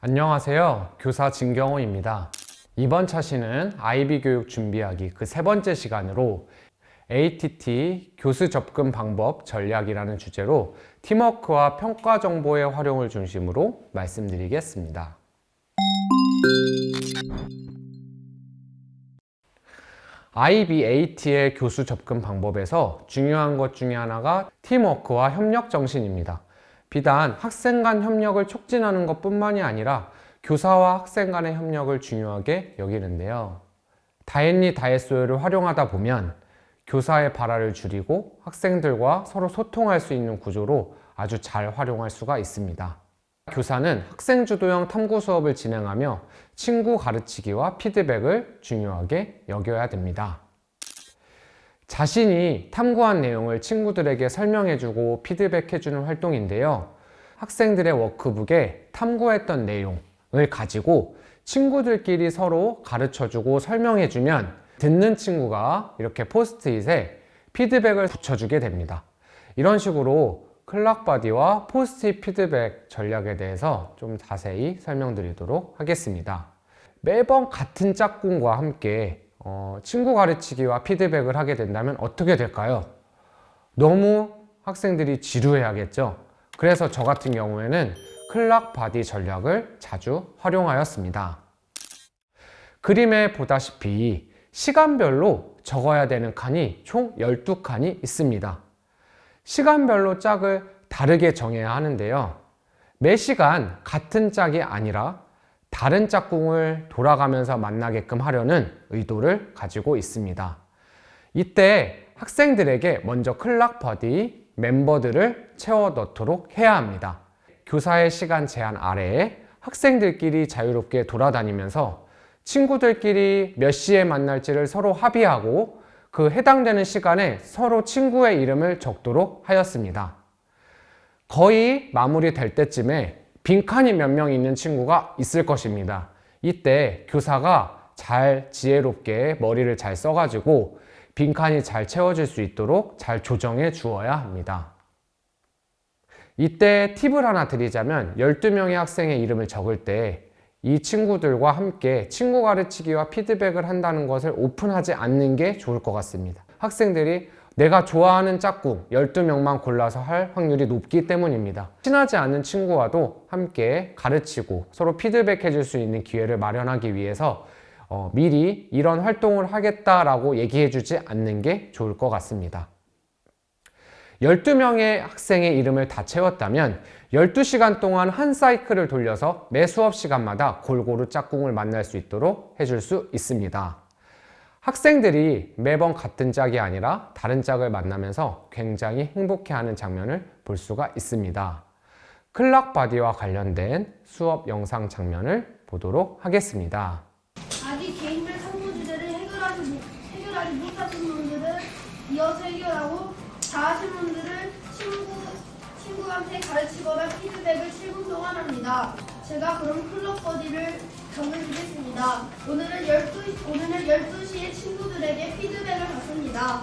안녕하세요. 교사 진경호입니다. 이번 차시는 IB 교육 준비하기 그 세 번째 시간으로 ATT 교수 접근 방법 전략이라는 주제로 팀워크와 평가 정보의 활용을 중심으로 말씀드리겠습니다. IBAT의 교수 접근 방법에서 중요한 것 중에 하나가 팀워크와 협력 정신입니다. 비단 학생 간 협력을 촉진하는 것 뿐만이 아니라 교사와 학생 간의 협력을 중요하게 여기는데요. 다했니 다했소요를 활용하다 보면 교사의 발화를 줄이고 학생들과 서로 소통할 수 있는 구조로 아주 잘 활용할 수가 있습니다. 교사는 학생 주도형 탐구 수업을 진행하며 친구 가르치기와 피드백을 중요하게 여겨야 됩니다. 자신이 탐구한 내용을 친구들에게 설명해주고 피드백해주는 활동인데요. 학생들의 워크북에 탐구했던 내용을 가지고 친구들끼리 서로 가르쳐주고 설명해주면 듣는 친구가 이렇게 포스트잇에 피드백을 붙여주게 됩니다. 이런 식으로 클락바디와 포스트잇 피드백 전략에 대해서 좀 자세히 설명드리도록 하겠습니다. 매번 같은 짝꿍과 함께 어, 친구 가르치기와 피드백을 하게 된다면 어떻게 될까요? 너무 학생들이 지루해하겠죠. 그래서 저 같은 경우에는 클락 바디 전략을 자주 활용하였습니다. 그림에 보다시피 시간별로 적어야 되는 칸이 총 12칸이 있습니다. 시간별로 짝을 다르게 정해야 하는데요. 매 시간 같은 짝이 아니라 다른 짝꿍을 돌아가면서 만나게끔 하려는 의도를 가지고 있습니다. 이때 학생들에게 먼저 클락버디 멤버들을 채워 넣도록 해야 합니다. 교사의 시간 제한 아래에 학생들끼리 자유롭게 돌아다니면서 친구들끼리 몇 시에 만날지를 서로 합의하고 그 해당되는 시간에 서로 친구의 이름을 적도록 하였습니다. 거의 마무리될 때쯤에 빈칸이 몇 명 있는 친구가 있을 것입니다. 이때 교사가 잘 지혜롭게 머리를 잘 써가지고 빈칸이 잘 채워질 수 있도록 잘 조정해 주어야 합니다. 이때 팁을 하나 드리자면 12명의 학생의 이름을 적을 때 이 친구들과 함께 친구 가르치기와 피드백을 한다는 것을 오픈하지 않는 게 좋을 것 같습니다. 학생들이 내가 좋아하는 짝꿍 12명만 골라서 할 확률이 높기 때문입니다. 친하지 않은 친구와도 함께 가르치고 서로 피드백 해 줄 수 있는 기회를 마련하기 위해서 어, 미리 이런 활동을 하겠다라고 얘기해 주지 않는 게 좋을 것 같습니다. 12명의 학생의 이름을 다 채웠다면 12시간 동안 한 사이클을 돌려서 매 수업 시간마다 골고루 짝꿍을 만날 수 있도록 해줄 수 있습니다. 학생들이 매번 같은 짝이 아니라 다른 짝을 만나면서 굉장히 행복해하는 장면을 볼 수가 있습니다. 클락 바디와 관련된 수업 영상 장면을 보도록 하겠습니다. 아직 개인별 탐구 주제를 해결하지, 못- 해결하지 못하신 분들은 이어서 해결하고 다 하신 분들은 친구, 친구한테 가르치거나 피드백을 7분 동안 합니다. 제가 그럼 클럽 버디를 정해주겠 습니다. 오늘은 12, 오늘은 12시에 친구들에게 피드백을 받습니다.